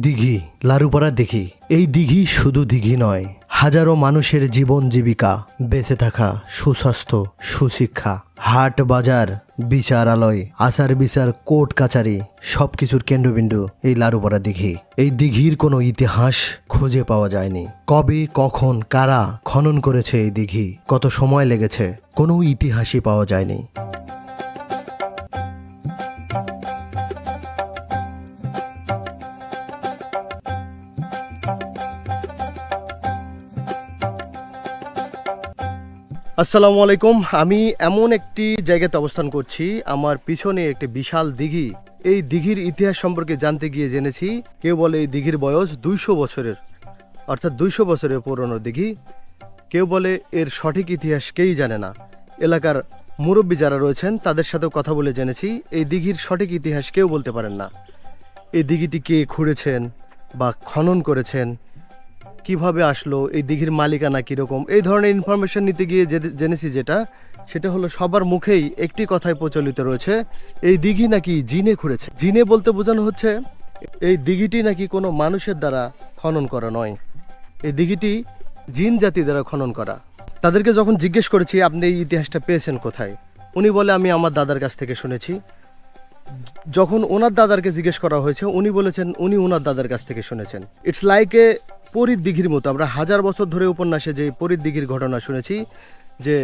দিঘি, লারুপাড়া দিঘি। এই দিঘি শুধু দিঘি নয়, হাজারো মানুষের জীবন জীবিকা, বেঁচে থাকা, সুস্বাস্থ্য, সুশিক্ষা, হাট বাজার, বিচারালয়, আচার বিচার, কোর্ট কাচারি সব কিছুর কেন্দ্রবিন্দু এই লারুপাড়া দিঘি। এই দিঘির কোনো ইতিহাস খুঁজে পাওয়া যায়নি। কবে, কখন, কারা খনন করেছে এই দিঘি? কত সময় লেগেছে? কোনো ইতিহাসই পাওয়া যায়নি। আসসালামু আলাইকুম। আমি এমন একটি জায়গাতে অবস্থান করছি, আমার পিছনে একটি বিশাল দিঘি। এই দিঘির ইতিহাস সম্পর্কে জানতে গিয়ে জেনেছি, কেউ বলে এই দিঘির বয়স দুইশো বছরের। অর্থাৎ দুইশো বছরের পুরনো দিঘি। কেউ বলে এর সঠিক ইতিহাস কেই জানে না। এলাকার মুরব্বী যারা রয়েছেন, তাদের সাথেও কথা বলে জেনেছি, এই দিঘির সঠিক ইতিহাস কেউ বলতে পারেন না। এই দিঘিটি কে খুঁড়েছেন বা খনন করেছেন কীভাবে আসলো, এই দিঘির মালিকানা কীরকম, এই ধরনের ইনফরমেশন নিতে গিয়ে যে- জেনেছি যেটা, সেটা হলো সবার মুখেই একটি কথাই প্রচলিত রয়েছে, এই দিঘি নাকি জিনে খুঁড়েছে। জিনে বলতে বোঝানো হচ্ছে, এই দিঘিটি নাকি কোনো মানুষের দ্বারা খনন করা নয়। এই দিঘিটি জিন জাতি দ্বারা খনন করা। তাদেরকে যখন জিজ্ঞেস করেছি, আপনি এই ইতিহাসটা পেয়েছেন কোথায়? উনি বলে, আমি আমার দাদার কাছ থেকে শুনেছি। যখন ওনার দাদারকে জিজ্ঞেস করা হয়েছে, উনি বলেছেন, উনি ওনার দাদার কাছ থেকে শুনেছেন। ইটস লাইক এ পরীর দিঘির মতো। আমরা হাজার বছর ধরে উপন্যাসে যে পরীর দিঘির ঘটনা শুনেছি, যে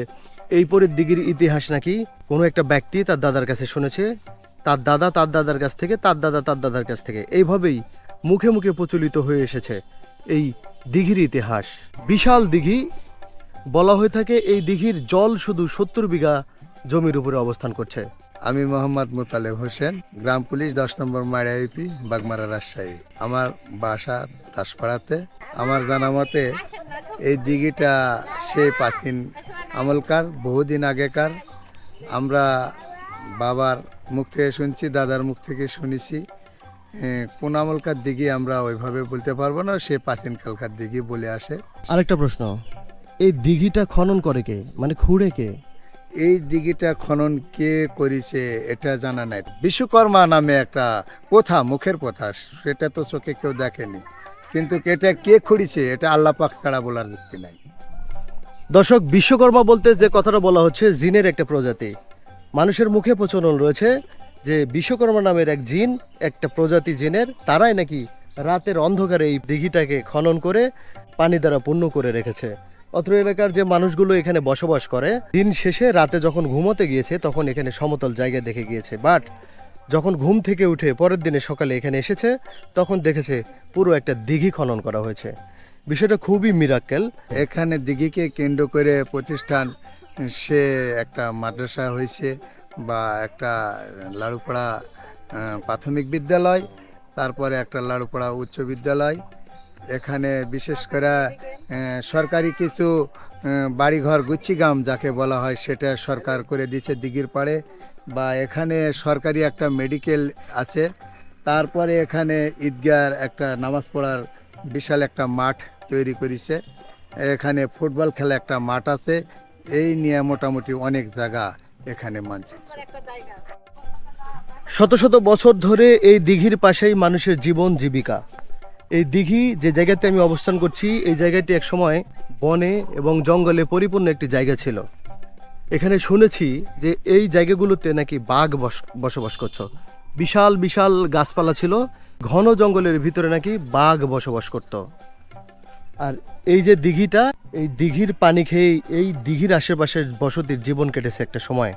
এই পরীর দিঘির ইতিহাস নাকি কোনো একটা ব্যক্তি তার দাদার কাছে শুনেছে, তার দাদা তার দাদার কাছ থেকে, তার দাদা তার দাদার কাছ থেকে। এইভাবেই মুখে মুখে প্রচলিত হয়ে এসেছে এই দিঘির ইতিহাস। বিশাল দিঘি, বলা হয়ে থাকে এই দিঘির জল শুধু সত্তর বিঘা জমির উপরে অবস্থান করছে। আমি মোহাম্মদ মোতালেব হোসেন, গ্রাম পুলিশ দশ নম্বর মাড়িয়া ইউপি, বাগমারা রাজশাহী। আমার বাসা দাসপাড়াতে। আমার জানা মতে, এই দিঘিটা সেই প্রাচীন আমলকার, বহুদিন আগেকার। আমরা বাবার মুখ থেকে শুনছি, দাদার মুখ থেকে শুনেছি। কোন আমলকার দিঘি আমরা ওইভাবে বলতে পারব না, সে প্রাচীনকালকার দিঘি বলে আসে। আরেকটা প্রশ্ন, এই দিঘিটা খনন করে কে? মানে খুঁড়ে কে? এই দিঘিটা খনন কে করেছে এটা জানা নাই। বিশ্বকর্মা নামে একটা প্রথা, মুখের প্রথা, সেটা তো চোখে কেউ দেখেনি। কিন্তু এটা কে খুঁড়িছে, এটা আল্লাহ পাক ছাড়া বলার যুক্তি নাই। দর্শক বিশ্বকর্মা বলতে যে কথাটা বলা হচ্ছে, জিনের একটা প্রজাতি। মানুষের মুখে প্রচলন রয়েছে যে বিশ্বকর্মা নামের এক জিন, একটা প্রজাতি জিনের, তারাই নাকি রাতের অন্ধকারে এই দিঘিটাকে খনন করে পানি দ্বারা পূর্ণ করে রেখেছে। অত্র এলাকার যে মানুষগুলো এখানে বসবাস করে, দিন শেষে রাতে যখন ঘুমোতে গিয়েছে, তখন এখানে সমতল জায়গা দেখে গিয়েছে। বাট যখন ঘুম থেকে উঠে পরের দিনে সকালে এখানে এসেছে, তখন দেখেছে পুরো একটা দিঘি খনন করা হয়েছে। বিষয়টা খুবই মিরাক্কেল এখানে দিঘিকে কেন্দ্র করে প্রতিষ্ঠান, সে একটা মাদ্রাসা হয়েছে বা একটা লাড়ুপাড়া প্রাথমিক বিদ্যালয়, তারপরে একটা লাড়ুপাড়া উচ্চ বিদ্যালয় এখানে বিশেষ করে সরকারি কিছু বাড়িঘর, গুচ্ছিগাম যাকে বলা হয়, সেটা সরকার করে দিয়েছে দিঘির পাড়ে। বা এখানে সরকারি একটা মেডিকেল আছে। তারপরে এখানে ঈদগার একটা নামাজ পড়ার বিশাল একটা মাঠ তৈরি করেছে। এখানে ফুটবল খেলা একটা মাঠ আছে। এই নিয়ে মোটামুটি অনেক জায়গা এখানে মানচিত্র। শত শত বছর ধরে এই দিঘির পাশেই মানুষের জীবন জীবিকা। এই দিঘি যে জায়গাতে আমি অবস্থান করছি, এই জায়গাটি একসময় বনে এবং জঙ্গলে পরিপূর্ণ একটি জায়গা ছিল। এখানে শুনেছি যে এই জায়গাগুলোতে নাকি বাঘ বস- বসবাস করছ বিশাল বিশাল গাছপালা ছিল, ঘন জঙ্গলের ভিতরে নাকি বাঘ বসবাস করত। আর এই যে দিঘিটা, এই দিঘির পানি খেয়ে এই দিঘির আশেপাশের বসতির জীবন কেটেছে একটা সময়,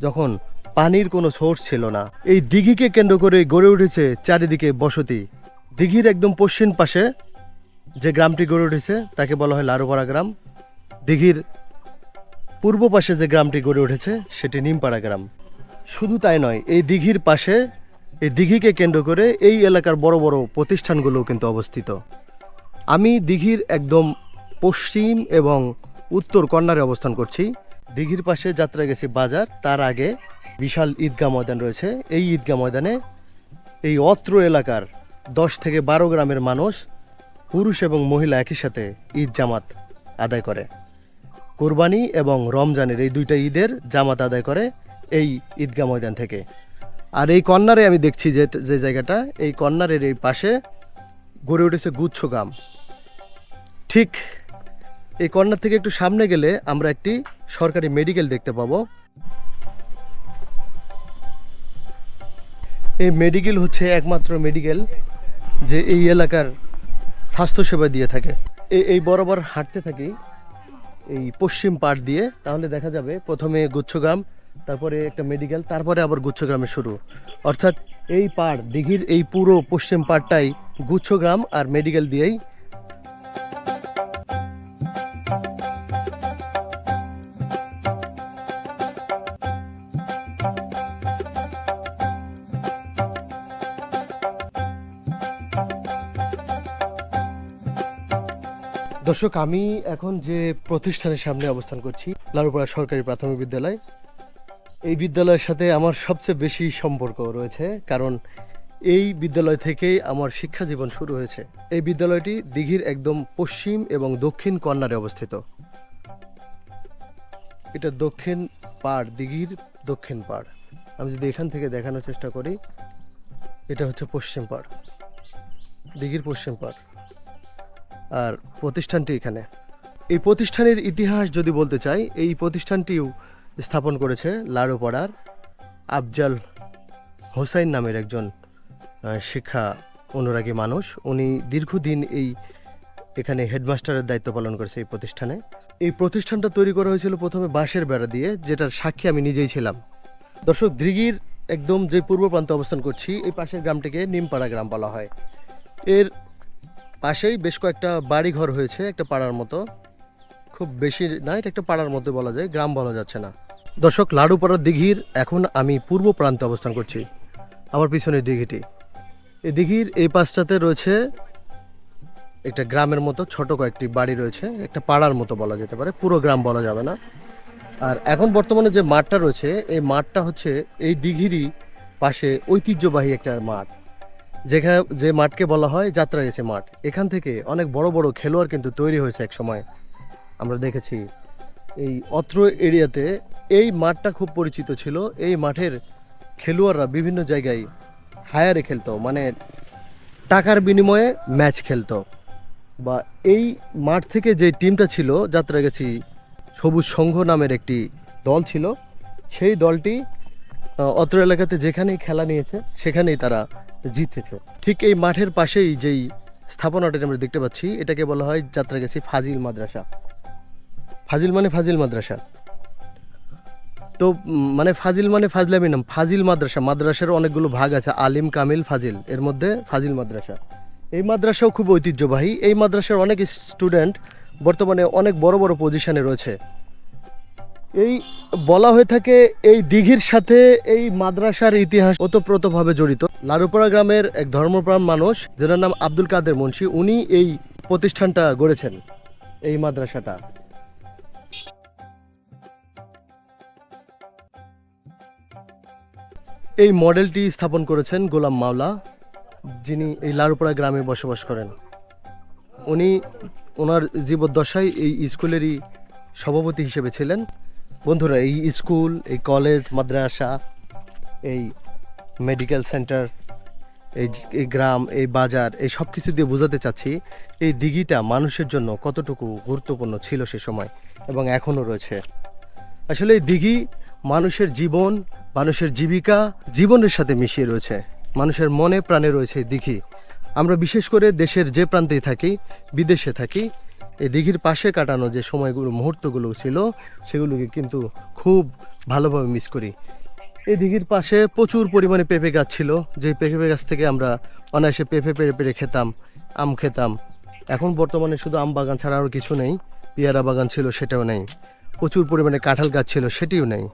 যখন পানির কোনো সোর্স ছিল না। এই দিঘিকে কেন্দ্র করে গড়ে উঠেছে চারিদিকে বসতি। দিঘির একদম পশ্চিম পাশে যে গ্রামটি গড়ে উঠেছে, তাকে বলা হয় লারুপাড়া গ্রাম। দিঘির পূর্ব পাশে যে গ্রামটি গড়ে উঠেছে, সেটি নিমপাড়া গ্রাম। শুধু তাই নয়, এই দিঘির পাশে এই দিঘিকে কেন্দ্র করে এই এলাকার বড় বড় প্রতিষ্ঠানগুলোও কিন্তু অবস্থিত। আমি দিঘির একদম পশ্চিম এবং উত্তর কর্নারে অবস্থান করছি। দিঘির পাশে যাত্রা গেছি বাজার, তার আগে বিশাল ঈদগাহ ময়দান রয়েছে। এই ঈদগাহ ময়দানে এই অত্র এলাকার দশ থেকে বারো গ্রামের মানুষ, পুরুষ এবং মহিলা একই সাথে ঈদ জামাত আদায় করে। কোরবানি এবং রমজানের এই দুইটা ঈদের জামাত আদায় করে এই ঈদগাহ ময়দান থেকে। আর এই কর্নারে আমি দেখছি যে যে জায়গাটা, এই কর্নারের এই পাশে গড়ে উঠেছে গুচ্ছ গ্রাম। ঠিক এই কর্নার থেকে একটু সামনে গেলে আমরা একটি সরকারি মেডিকেল দেখতে পাবো। এই মেডিকেল হচ্ছে একমাত্র মেডিকেল যে এই এলাকার স্বাস্থ্যসেবা দিয়ে থাকে। এই বরাবর হাঁটতে থাকি এই পশ্চিম পাড় দিয়ে। তাহলে দেখা যাবে প্রথমে গুচ্ছগ্রাম, তারপরে একটা মেডিকেল তারপরে আবার গুচ্ছগ্রামে শুরু। অর্থাৎ এই পাড়, দিঘির এই পুরো পশ্চিম পাড়টাই গুচ্ছগ্রাম আর মেডিকেল দিয়েই দর্শক, আমি এখন যে প্রতিষ্ঠানের সামনে অবস্থান করছি, লালুপাড়া সরকারি প্রাথমিক বিদ্যালয়, এই বিদ্যালয়ের সাথে আমার সবচেয়ে বেশি সম্পর্ক রয়েছে, কারণ এই বিদ্যালয় থেকেই আমার শিক্ষা জীবন শুরু হয়েছে। এই বিদ্যালয়টি দিঘির একদম পশ্চিম এবং দক্ষিণ কর্নারে অবস্থিত। এটা দক্ষিণ পাড়, দিঘির দক্ষিণ পাড়। আমি যদি এখান থেকে দেখানোর চেষ্টা করি, এটা হচ্ছে পশ্চিম পাড়, দিঘির পশ্চিম পাড়। আর প্রতিষ্ঠানটি এখানে। এই প্রতিষ্ঠানের ইতিহাস যদি বলতে চাই, এই প্রতিষ্ঠানটিও স্থাপন করেছে লাড়োপাড়ার আফজাল হোসাইন নামের একজন শিক্ষা অনুরাগী মানুষ। উনি দীর্ঘদিন এই এখানে হেডমাস্টারের দায়িত্ব পালন করেছে এই প্রতিষ্ঠানে। এই প্রতিষ্ঠানটা তৈরি করা হয়েছিল প্রথমে বাঁশের বেড়া দিয়ে, যেটার সাক্ষী আমি নিজেই ছিলাম। দর্শক, দিঘির একদম যে পূর্ব প্রান্তে অবস্থান করছি, এই পাশের গ্রামটিকে নিমপাড়া গ্রাম বলা হয়। এর পাশেই বেশ কয়েকটা বাড়ি ঘর হয়েছে, একটা পাড়ার মতো। খুব বেশি না, এটা একটা পাড়ার মতো বলা যায়, গ্রাম বলা যাচ্ছে না। দর্শক, লাড়ুপাড়ার দিঘির এখন আমি পূর্ব প্রান্তে অবস্থান করছি, আমার পিছনের দিঘিটি। এই দিঘির এই পাশটাতে রয়েছে একটা গ্রামের মতো, ছোট কয়েকটি বাড়ি রয়েছে, একটা পাড়ার মতো বলা যেতে পারে, পুরো গ্রাম বলা যাবে না। আর এখন বর্তমানে যে মাঠটা রয়েছে, এই মাঠটা হচ্ছে এই দিঘিরই পাশে ঐতিহ্যবাহী একটা মাঠ। যেখানে যে মাঠকে বলা হয় যাত্রা গেছে মাঠ। এখান থেকে অনেক বড় বড় খেলোয়াড় কিন্তু তৈরি হয়েছে এক সময় আমরা দেখেছি এই অত্র এরিয়াতে এই মাঠটা খুব পরিচিত ছিল। এই মাঠের খেলোয়াড়রা বিভিন্ন জায়গায় হায়ারে খেলতো মানে টাকার বিনিময়ে ম্যাচ খেলতো। বা এই মাঠ থেকে যে টিমটা ছিল যাত্রা গেছি সবুজ সংঘ নামের একটি দল ছিল। সেই দলটি অত্র এলাকাতে যেখানেই খেলা নিয়েছে, সেখানেই তারা জিতেছে। ঠিক এই মাঠের পাশেই যেই স্থাপনাটা আমরা দেখতে পাচ্ছি, এটাকে বলা হয় যাত্রা গেছি ফাজিল মাদ্রাসা। ফাজিল মানে ফাজিল মাদ্রাসা। তো মানে ফাজিল মানে ফাজলামি নাম, ফাজিল মাদ্রাসা। মাদ্রাসার অনেকগুলো ভাগ আছে, আলিম, কামিল, ফাজিল। এর মধ্যে ফাজিল মাদ্রাসা। এই মাদ্রাসাও খুব ঐতিহ্যবাহী। এই মাদ্রাসার অনেক স্টুডেন্ট বর্তমানে অনেক বড় বড় পজিশনে রয়েছে। এই বলা হয়ে থাকে এই দিঘির সাথে এই মাদ্রাসার ইতিহাস ওতপ্রোতভাবে জড়িত। লারুপাড়া গ্রামের এক ধর্মপ্রাণ মানুষ যার নাম আব্দুল কাদের মুন্সি, উনি এই প্রতিষ্ঠানটা গড়েছেন, এই মাদ্রাসাটা। এই মডেলটি স্থাপন করেছেন গোলাম মাওলা, যিনি এই লারুপাড়া গ্রামে বসবাস করেন। উনি ওনার জীবদ্দশায় এই স্কুলেরই সভাপতি হিসেবে ছিলেন। বন্ধুরা, এই স্কুল, এই কলেজ, মাদ্রাসা, এই মেডিকেল সেন্টার এই এই গ্রাম, এই বাজার, এই সব কিছু দিয়ে বোঝাতে চাচ্ছি, এই দিঘিটা মানুষের জন্য কতটুকু গুরুত্বপূর্ণ ছিল সে সময় এবং এখনও রয়েছে। আসলে এই দিঘি মানুষের জীবন, মানুষের জীবিকা, জীবনের সাথে মিশিয়ে রয়েছে। মানুষের মনে প্রাণে রয়েছে এই দিঘি। আমরা বিশেষ করে দেশের যে প্রান্তেই থাকি, বিদেশে থাকি এই দিঘির পাশে কাটানো যে সময়গুলো, মুহূর্তগুলো ছিল, সেগুলোকে কিন্তু খুব ভালোভাবে মিস করি। এই দিঘির পাশে প্রচুর পরিমাণে পেঁপে গাছ ছিল, যে পেঁপে গাছ থেকে আমরা অনায়াসে পেঁপে পেরে পেরে খেতাম, আম খেতাম। এখন বর্তমানে শুধু আম বাগান ছাড়া আর কিছু নেই, পেয়ারা বাগান ছিল সেটাও নেই। প্রচুর পরিমাণে কাঁঠাল গাছ ছিল সেটিও নেই।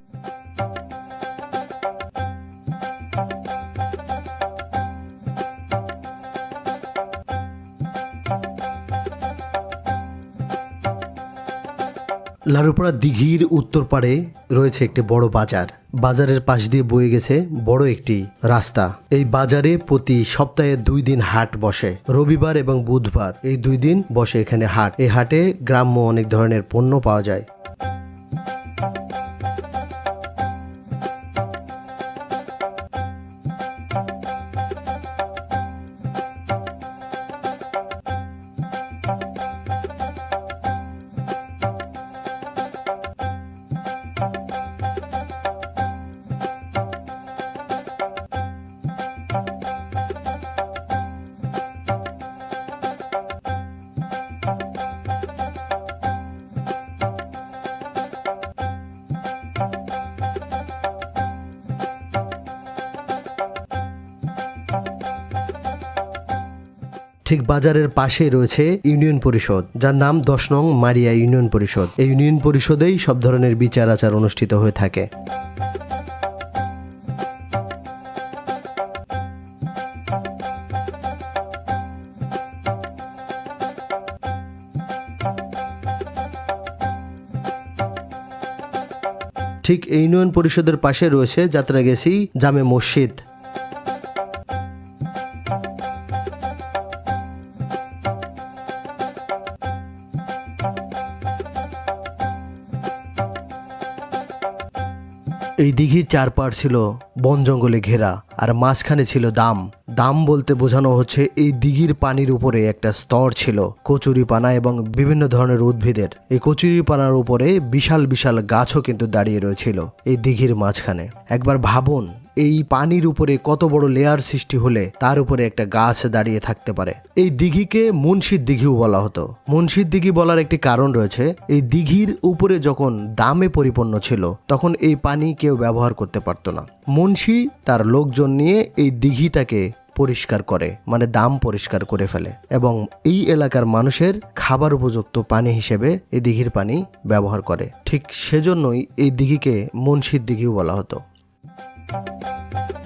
লারুপাড়া দিঘির উত্তর পাড়ে রয়েছে একটি বড় বাজার। বাজারের পাশ দিয়ে বয়ে গেছে বড় একটি রাস্তা। এই বাজারে প্রতি সপ্তাহে দুই দিন হাট বসে। রবিবার এবং বুধবার এই দুই দিন বসে এখানে হাট। এই হাটে গ্রাম্য অনেক ধরনের পণ্য পাওয়া যায়। ঠিক বাজারের পাশেই রয়েছে ইউনিয়ন পরিষদ, যার নাম দশ নং মারিয়া ইউনিয়ন পরিষদ। এই ইউনিয়ন পরিষদেই সব ধরনের বিচার আচার অনুষ্ঠিত হয়ে থাকে। ঠিক এই ইউনিয়ন পরিষদের পাশে রয়েছে যাত্রা গেছি জামে মসজিদ। দিঘির চারপার ছিল বন জঙ্গলে ঘেরা, আর মাঝখানে ছিল দাম। দাম বলতে বোঝানো হচ্ছে এই দিঘির পানির উপরে একটা স্তর ছিল কচুরি পানা এবং বিভিন্ন ধরনের উদ্ভিদের। এই কচুরি পানার উপরে বিশাল বিশাল গাছও কিন্তু দাঁড়িয়ে রয়েছিল এই দিঘির মাঝখানে। একবার ভাবুন এই পানির উপরে কত বড় লেয়ার সৃষ্টি হলে তার উপরে একটা গাছ দাঁড়িয়ে থাকতে পারে। এই দিঘিকে মুন্সির দিঘিও বলা হতো। মুন্সির দিঘি বলার একটি কারণ রয়েছে, এই দিঘির উপরে যখন দামে পরিপূর্ণ ছিল, তখন এই পানি কেউ ব্যবহার করতে পারতো না। মুন্সি তার লোকজন নিয়ে এই দিঘিটাকে পরিষ্কার করে মানে দাম পরিষ্কার করে ফেলে এবং এই এলাকার মানুষের খাবার উপযুক্ত পানি হিসেবে এই দিঘির পানি ব্যবহার করে। ঠিক সেজন্যই এই দিঘিকে মুন্সির দিঘিও বলা হতো। Thank you.